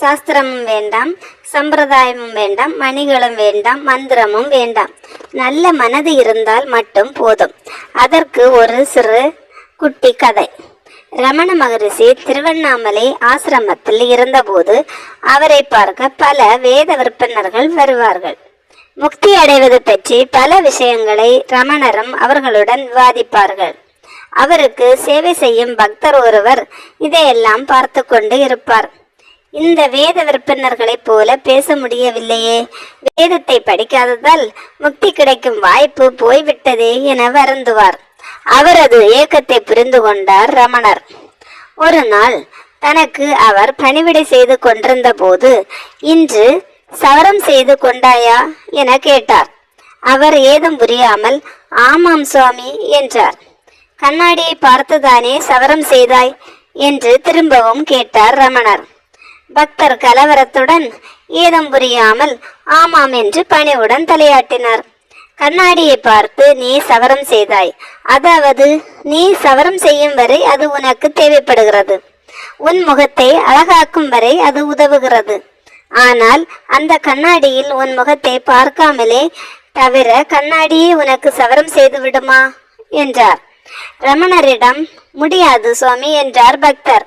சாஸ்திரமும் வேண்டாம் சம்பிரதாயமும் வேண்டாம் மணிகளும் வேண்டாம் மந்திரமும் வேண்டாம். நல்ல மனது இருந்தால் மட்டும் போதும். அதற்கு ஒரு சிறு குட்டி கதை. ரமண மகரிஷி திருவண்ணாமலை ஆசிரமத்தில் இருந்தபோது அவரை பார்க்க பல வேத விற்பனர்கள் வருவார்கள். முக்தி அடைவது பற்றி பல விஷயங்களை ரமணரும் அவர்களுடன் விவாதிப்பார்கள். அவருக்கு சேவை செய்யும் பக்தர் ஒருவர் இதையெல்லாம் பார்த்து கொண்டு இருப்பார். இந்த வேத விற்பனர்களைப் போல பேச முடியவில்லையே. வேதத்தை படிக்காததால் முக்தி கிடைக்கும் வாய்ப்பு போய்விட்டதே என வருந்துவார். அவரது ஏக்கத்தை புரிந்து கொண்டார் ரமணர். ஒரு நாள் தனக்கு அவர் பணிவிடை செய்து கொண்டிருந்த போது இன்று சவரம் செய்து கொண்டாயா? என கேட்டார். அவர் ஏதும் புரியாமல் ஆமாம் சுவாமி என்றார். கண்ணாடியை பார்த்துதானே சவரம் செய்தாய்? என்று திரும்பவும் கேட்டார் ரமணர். பக்தர் கலவரத்துடன் ஏதும் புரியாமல் ஆமாம் என்று பணிவுடன் தலையாட்டினார். கண்ணாடியை பார்த்து நீ சவரம் செய்தாய். அதாவது நீ சவரம் செய்யும் வரை அது உனக்கு தேவைப்படுகிறது. உன் முகத்தை அழகாக்கும் வரை அது உதவுகிறது. ஆனால் அந்த கண்ணாடியில் உன் முகத்தை பார்க்காமலே தவிர கண்ணாடியே உனக்கு சவரம் செய்து விடுமா? என்றார். ரமணரிடம் முடியாது சுவாமி என்றார் பக்தர்.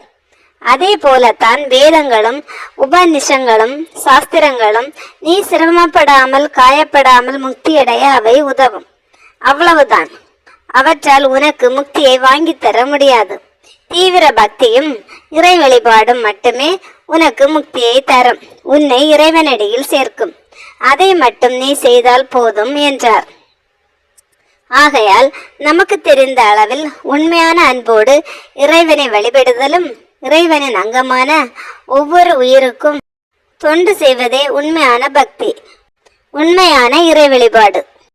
அதே போலத்தான் வேதங்களும் உபநிஷங்களும் சாஸ்திரங்களும் நீ சிரமப்படாமல் காயப்படாமல் முக்தியடைய அவை உதவும். அவ்வளவுதான். அவற்றால் உனக்கு முக்தியை வாங்கித்தர முடியாது. தீவிர பக்தியும் இறை வழிபாடும் மட்டுமே உனக்கு முக்தியை தரும். உன்னை இறைவனடியில் சேர்க்கும். அதை மட்டும் நீ செய்தால் போதும் என்றார். ஆகையால் நமக்கு தெரிந்த அளவில் உண்மையான அன்போடு இறைவனை வழிபடுதலும் இறைவனின் அங்கமான ஒவ்வொரு உயிருக்கும் தொண்டு செய்வதே உண்மையான பக்தி உண்மையான இறை வழிபாடு.